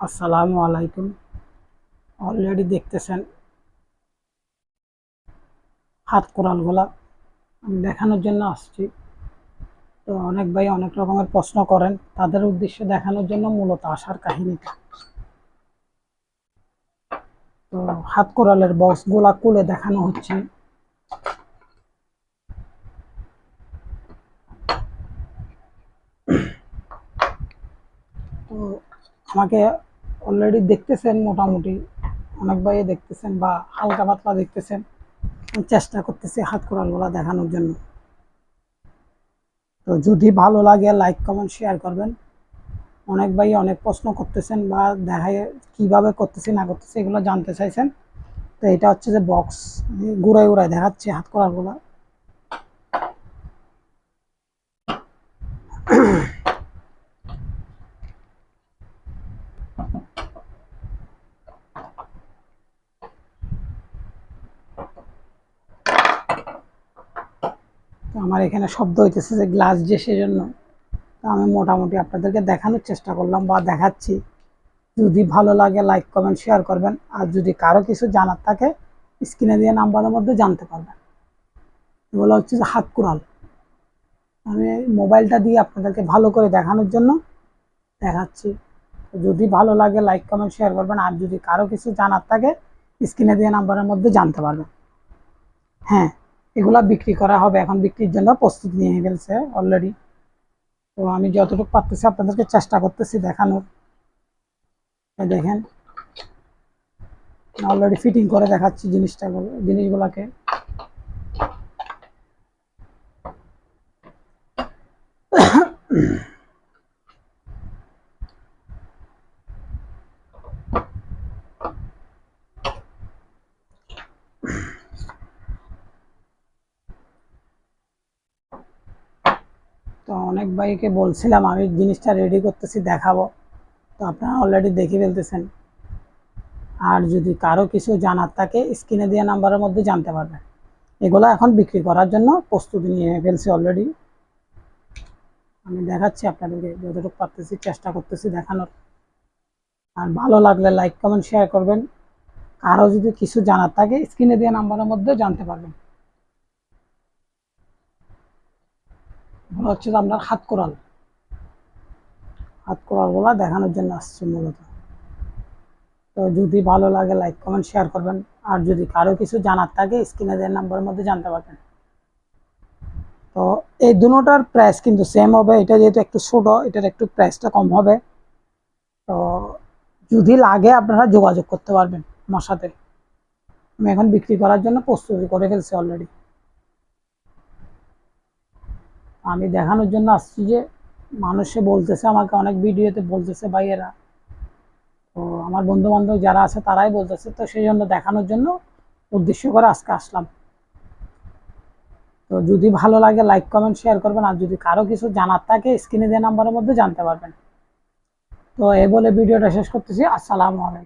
আসসালামু আলাইকুম। অলরেডি দেখতেছেন হাত কোরালগুলা। আমি দেখানোর জন্য আসছি। তো অনেক ভাই অনেক রকমের প্রশ্ন করেন। তাদের উদ্দেশ্যে দেখানোর জন্য মূলত আসার কাহিনীটা। তো হাত কোরালের বক্সগুলা খুলে দেখানো হচ্ছে। তো আমাকে অলরেডি দেখতেছেন মোটামুটি। অনেক ভাই দেখতেছেন বা হালকা পাতলা দেখতেছেন। চেষ্টা করতেছি হাত কোরালগুলা দেখানোর জন্য। তো যদি ভালো লাগে লাইক কমেন্ট শেয়ার করবেন। অনেক ভাই অনেক প্রশ্ন করতেছেন বা দেখায় কীভাবে করতেছি, না করতেছি, এগুলো জানতে চাইছেন। তো এটা হচ্ছে যে বক্স ঘুরাই ঘুরাই দেখাচ্ছে হাত কোরালগুলা। তো আমার এখানে শব্দ হইতেছে যে গ্লাস যে সেজন্য। তো আমি মোটামুটি আপনাদেরকে দেখানোর চেষ্টা করলাম বা দেখাচ্ছি। যদি ভালো লাগে লাইক কমেন্ট শেয়ার করবেন। আর যদি কারও কিছু জানার থাকে স্ক্রিনে দিয়ে নাম্বারের মধ্যে জানতে পারবেন। এগুলো হচ্ছে যে হাত কুড়াল। আমি মোবাইলটা দিয়ে আপনাদেরকে ভালো করে দেখানোর জন্য দেখাচ্ছি। যদি ভালো লাগে লাইক কমেন্ট শেয়ার করবেন। আর যদি কারও কিছু জানার থাকে স্ক্রিনে দিয়ে নাম্বারের মধ্যে জানতে পারবেন। হ্যাঁ এগুলা বিক্রি করা হবে, এখন বিক্রির জন্য প্রস্তুত নিয়ে ফেলছে অলরেডি তো আমি যতটুকু পারতেছি আপনাদেরকে চেষ্টা করতেছি দেখানোর। দেখেন অলরেডি ফিটিং করে দেখাচ্ছি জিনিসটা, জিনিসগুলাকে তো অনেক ভাইকে বলছিলাম, আমি জিনিসটা রেডি করতেছি, দেখাবো। তো আপনারা অলরেডি দেখে ফেলতেছেন। আর যদি কারও কিছু জানার থাকে, স্ক্রিনে দেওয়া নাম্বারের মধ্যে জানতে পারবেন এগুলো এখন বিক্রি করার জন্য প্রস্তুতি নিয়ে ফেলছি অলরেডি আমি দেখাচ্ছি আপনাদেরকে, যতটুকু পারতেছি, চেষ্টা করতেছি দেখানোর। আর ভালো লাগলে লাইক কমেন্ট শেয়ার করবেন। কারও যদি কিছু জানার থাকে, স্ক্রিনে দেওয়া নাম্বারের মধ্যে জানতে পারবেন। এগুলো হচ্ছে আপনার হাত কোরাল। হাত কোরালগুলা দেখানোর জন্য আসছে মূলত। তো যদি ভালো লাগে লাইক কমেন্ট শেয়ার করবেন। আর যদি কারও কিছু জানার থাকে স্ক্রিনে দেওয়ার নাম্বারের মধ্যে জানতে পারবেন। তো এই দুটোটার প্রাইস কিন্তু সেম হবে। এটা যেহেতু একটু ছোট, এটার একটু প্রাইসটা কম হবে। তো যদি লাগে, আপনারা যোগাযোগ করতে পারবেন আমার সাথে। আমি এখন বিক্রি করার জন্য প্রস্তুতি করে ফেলছি অলরেডি আমি দেখানোর জন্য আসছি যে মানুষে বলতেছে, আমাকে অনেক ভিডিওতে বলতেছে ভাইয়েরা। তো আমার বন্ধু বান্ধব যারা আছে, তারাই বলতেছে। তো সেই জন্য দেখানোর জন্য উদ্দেশ্য করে আজকে আসলাম। তো যদি ভালো লাগে লাইক কমেন্ট শেয়ার করবেন। আর যদি কারও কিছু জানার থাকে স্ক্রিনে দেওয়া নাম্বারের মধ্যে জানতে পারবেন। তো এ বলে ভিডিওটা শেষ করতেছি। আসসালামু আলাইকুম।